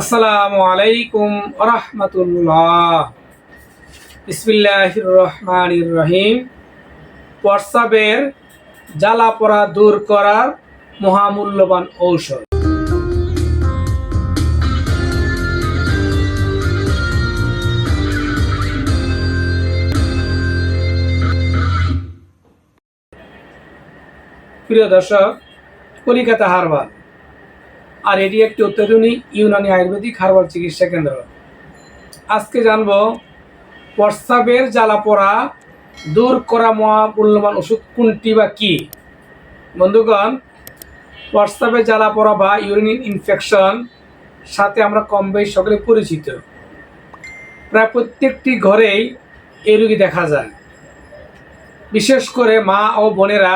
আসসালামু আলাইকুম রহমতুল্লাহ বিসমিল্লাহির রহমানির রহিম। প্রস্রাবের জ্বালা দূর করার মহামূল্যবান ঔষধ। প্রিয় দর্শক, কলিকাতা হারবাল আর এটি একটি অত্যাধুনিক ইউনানি আয়ুর্বেদিক হার্বাল চিকিৎসা কেন্দ্র। আজকে জানব প্রস্রাবের জ্বালা পড়া দূর করা মহামূল্যবান ওষুধ কোনটি বা কি? বন্ধুগণ প্রস্রাবের জ্বালা পড়া বা ইউরিন ইনফেকশন সাথে আমরা কম বেশি সকলে পরিচিত। প্রায় প্রত্যেকটি ঘরেই এই রোগী দেখা যায়। বিশেষ করে মা ও বোনেরা,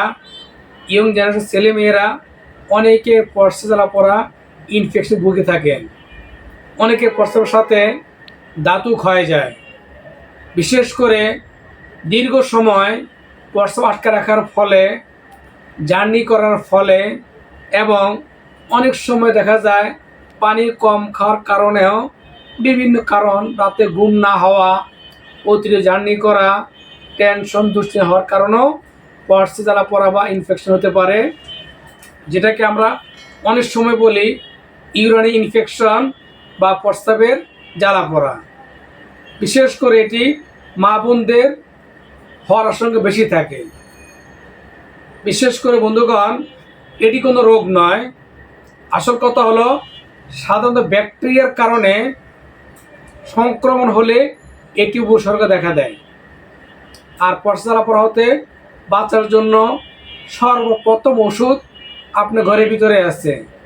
ইয়ং জেনারেশন ছেলেমেয়েরা অনেকে পর্সা জ্বালা পড়া ইনফেকশন ভুগে থাকেন অনেকে প্রস্রাবের সাথে দাঁতু ক্ষয়ে যায়। বিশেষ করে দীর্ঘ সময় প্রস্রাব আটকে রাখার ফলে, জার্নি করার ফলে এবং অনেক সময় দেখা যায় পানি কম খাওয়ার কারণেও বিভিন্ন কারণ, রাতে ঘুম না হওয়া, অতিরিক্ত জার্নি করা, টেনশন, দুশ্চিন্তা হওয়ার কারণেও পর্সে জ্বালা পড়া বা ইনফেকশন হতে পারে। যেটাকে আমরা অনেক সময় বলি ইউরানি ইনফেকশন বা প্রস্রাবের জ্বালা পড়া। বিশেষ করে এটি মা বোনদের হওয়ার আশঙ্কা বেশি থাকে। বিশেষ করে বন্ধুগণ, এটি কোনো রোগ নয়। আসল কথা হলো, সাধারণত ব্যাকটেরিয়ার কারণে সংক্রমণ হলে এটি উপসর্গ দেখা দেয়। আর পর্সা পড়া হতে বাঁচার জন্য সর্বপ্রথম ওষুধ আপনার ঘরের ভিতরে আছে।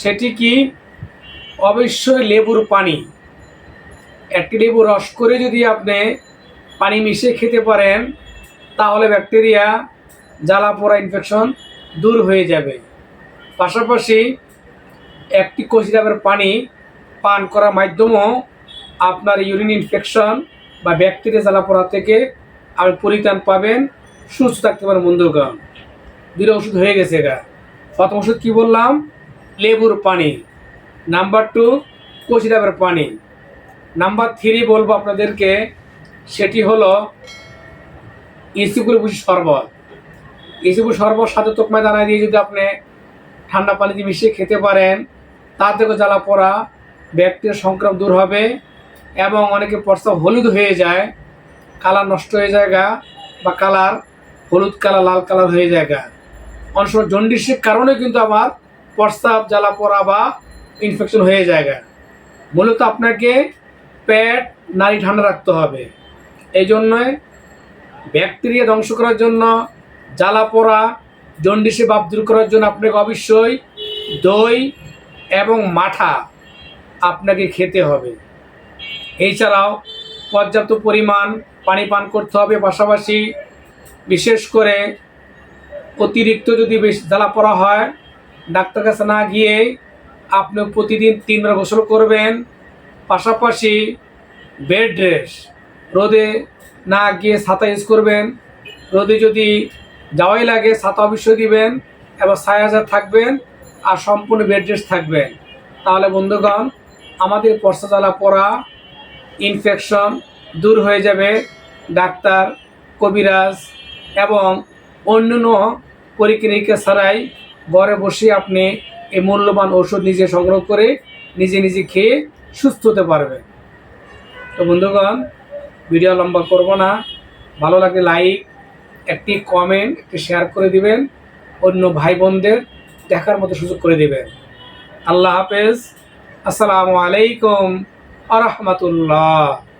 সেটি কি? অবশ্যই লেবুর পানি। একটি লেবু রস করে যদি আপনি পানি মিশিয়ে খেতে পারেন, তাহলে ব্যাকটেরিয়া জ্বালা পোড়া ইনফেকশন দূর হয়ে যাবে। পাশাপাশি একটি কচিরাবের পানি পান করার মাধ্যমেও আপনার ইউরিন ইনফেকশন বা ব্যাকটেরিয়া জ্বালা পোড়া থেকে আপনি পরিত্রাণ পাবেন, সুস্থ থাকতে পারেন বন্ধুগণ। দুটো ওষুধ হয়ে গেছে গা প্রথম ওষুধ কী বললাম? লেবুর পানি। নাম্বার টু কচিরাবের পানি। নাম্বার থ্রি বলব আপনাদেরকে, সেটি হলো ইসিকুর বুঝি শরবত। ইসিকুর শরবত সাথে তোকমায় দানা দিয়ে যদি আপনি ঠান্ডা পানিতে মিশিয়ে খেতে পারেন তা থেকে জ্বালা পড়া ব্যাকটেরিয়া সংক্রমণ দূর হবে এবং অনেকে প্রস্তাব হলুদ হয়ে যায়, কালার নষ্ট হয়ে যায় গা বা কালার হলুদ কালার লাল কালার হয়ে যায় গা। অনেক সময় জন্ডিসের কারণে কিন্তু আমার প্রস্তাব জ্বালা পড়া বা ইনফেকশন হয়ে যায় মূলত আপনাকে পেট নারী ঠান্ডা রাখতে হবে। এই জন্যই ব্যাকটেরিয়া ধ্বংস করার জন্য, জ্বালা পড়া, জন্ডিসে বাপ দূর করার জন্য আপনাকে অবশ্যই দই এবং মাঠা আপনাকে খেতে হবে। এছাড়াও পর্যাপ্ত পরিমাণ পানি পান করতে হবে। পাশাপাশি বিশেষ করে অতিরিক্ত যদি বেশি জ্বালা পড়া হয় ডাক্তার কাছে না গিয়ে আপনি প্রতিদিন তিনবার গোসল করবেন, পাশাপাশি বেড ড্রেস রোদে না গিয়ে ছাতা ইউজ করবেন, রোদে যদি যাওয়াই লাগে ছাতা অবশ্যই দিবেন এবং ছায়াজার থাকবেন আর সম্পূর্ণ বেড ড্রেস থাকবেন। তাহলে বন্ধুগণ, আমাদের পর্সা জ্বালা পড়া ইনফেকশন দূর হয়ে যাবে। ডাক্তার, কবিরাজ এবং অন্যান্য পরীক্ষা নিরীক্ষা ছাড়াই ঘরে বসে আপনি এই মূল্যবান ওষুধ নিজে সংগ্রহ করে নিজে নিজে খেয়ে সুস্থ হতে পারবেন। তো বন্ধুগণ, ভিডিও লম্বা করব না। ভালো লাগলে লাইক, একটি কমেন্ট, একটি শেয়ার করে দিবেন। অন্য ভাই বোনদের দেখার মতো সুযোগ করে দিবেন। আল্লাহ হাফেজ। আসসালামু আলাইকুম আ রহমতুল্লাহ।